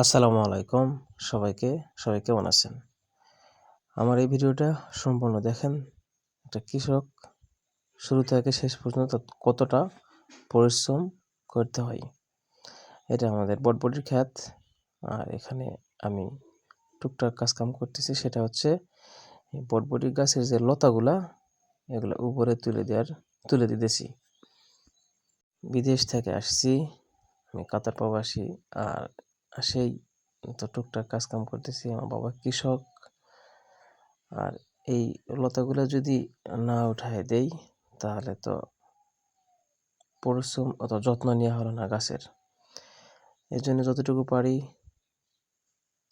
আসসালামু আলাইকুম সবাইকে, সবাই কেমন আছেন? আমার এই ভিডিওটা সম্পূর্ণ দেখেন, একটা কৃষক, শুরু থেকে শেষ পর্যন্ত কতটা পরিশ্রম করতে হয়। এটা আমাদের বটবটির খ্যাত, আর এখানে আমি টুকটাক কাজকাম করতেছি, সেটা হচ্ছে বটবটি গাছের যে লতাগুলা, এগুলো উপরে তুলে দেওয়ার, তুলে দিতেছি। বিদেশ থেকে আসছি, আমি কাতার প্রবাসী, আর সেই তো টুকটাক কাজকাম করতেছি আমার বাবা কৃষক। আর এই লতাগুলো যদি না উঠায় দেই, তাহলে তো পরিশ্রম অত যত্ন নেওয়া হলো না গাছের। এই জন্য যতটুকু পারি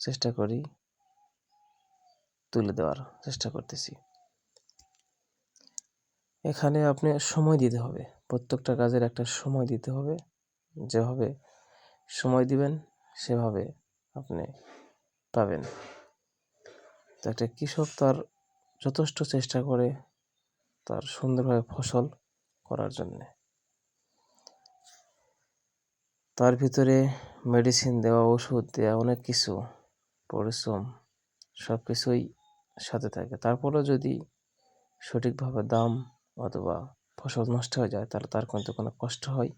চেষ্টা করি তুলে দেওয়ার চেষ্টা করতেছি। এখানে আপনি সময় দিতে হবে, প্রত্যেকটা কাজের একটা সময় দিতে হবে। যেভাবে সময় দিবেন সেভাবে আপনি পাবেন। তো একটা কৃষক তার যথেষ্ট চেষ্টা করে তার সুন্দরভাবে ফসল করার জন্যে। তার ভিতরে মেডিসিন দেওয়া, ওষুধ দেওয়া, অনেক কিছু, পরিশ্রম সব কিছুই সাথে থাকে। তারপরেও যদি সঠিকভাবে দাম অথবা ফসল নষ্ট হয়ে যায়, তাহলে তার কিন্তু কোনো কষ্ট হয়।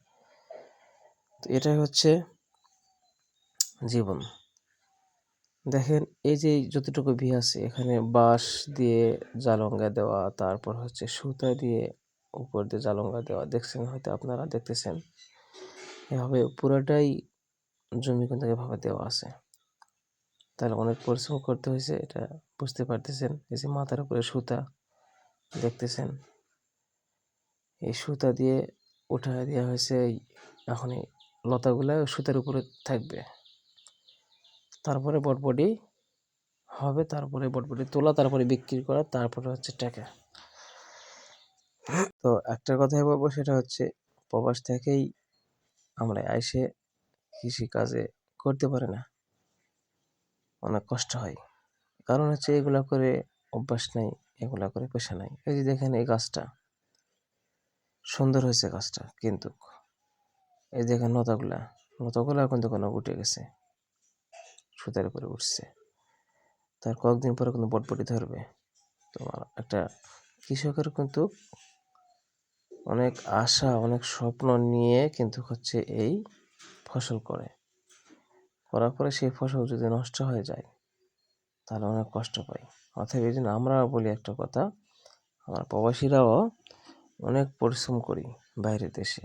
তো এটাই হচ্ছে জীবন। দেখেন, এই যে যতটুকু ভি আছে, এখানে বাঁশ দিয়ে জালঙ্গা দেওয়া, তারপর হচ্ছে সুতা দিয়ে উপর দিয়ে জালঙ্গা দেওয়া, দেখছেন হয়তো আপনারা, দেখতেছেন? এভাবে পুরোটাই জমি কিন্তু এভাবে দেওয়া আছে। তাহলে অনেক পরিশ্রম করতে হয়েছে, এটা বুঝতে পারতেছেন? এই যে মাথার উপরে সুতা, দেখতেছেন? এই সুতা দিয়ে উঠা দেওয়া হয়েছে এখন এই লতাগুলা সুতার উপরে থাকবে। তারপরে বটবটি হবে, তারপরে বটবটি তোলা, তারপরে বিক্রি করা, তারপরে হচ্ছে টাকা। তো একটা কথাই বলব, সেটা হচ্ছে প্রবাস থেকেই আমরা এসে কৃষি কাজে করতে পারি না। অনেক কষ্ট হয়। কারণ হচ্ছে এগুলা করে অভ্যাস নেই, এগুলা করে পেশা নাই। এই যে দেখেন এই গাছটা, সুন্দর হয়েছে গাছটা, কিন্তু এই দেখেন লতাগুলা লতাগুলা কিন্তু কোনো উঠে গেছে। সুতার উপরে উঠছে। তার কয়েকদিন পরে কিন্তু বটবটি ধরবে। তোমার একটা কৃষকের কিন্তু অনেক আশা, অনেক স্বপ্ন নিয়ে কিন্তু হচ্ছে এই ফসল করে। করার পরে সেই ফসল যদি নষ্ট হয়ে যায়, তাহলে অনেক কষ্ট পাই অথবা এই জন্য আমরা বলি একটা কথা, আমার প্রবাসীরাও অনেক পরিশ্রম করি বাইরের দেশে।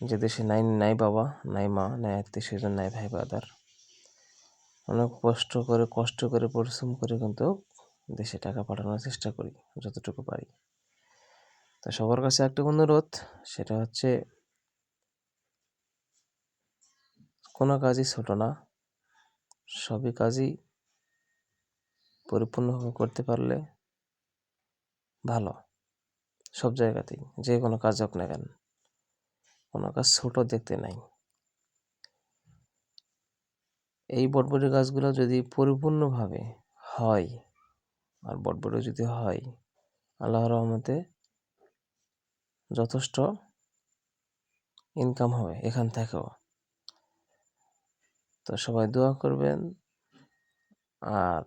যে দেশে নাই নাই বাবা, নাই মা, নাই আত্মীয় স্বজন, নাই ভাই বাদার অনেক কষ্ট করে কষ্ট করে, পরিশ্রম করে কিন্তু দেশে টাকা পাঠানোর চেষ্টা করি, যতটুকু পারি। তো সবার কাছে একটা অনুরোধ, সেটা হচ্ছে কোনো কাজই ছোট না। সবই কাজই পরিপূর্ণভাবে করতে পারলে ভালো, সব জায়গাতেই, যে কোনো কাজ হোক না কেন। কোনো কাজ ছোট দেখতে নাই। এই বটবটি গাছগুলো যদি পরিপূর্ণভাবে হয়, আর বটবটি যদি হয়, আল্লাহ রহমতে যথেষ্ট ইনকাম হবে এখান থেকেও। তো সবাই দোয়া করবেন, আর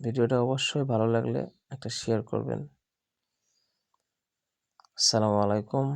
ভিডিওটা অবশ্যই ভালো লাগলে একটা শেয়ার করবেন। আসসালামু আলাইকুম।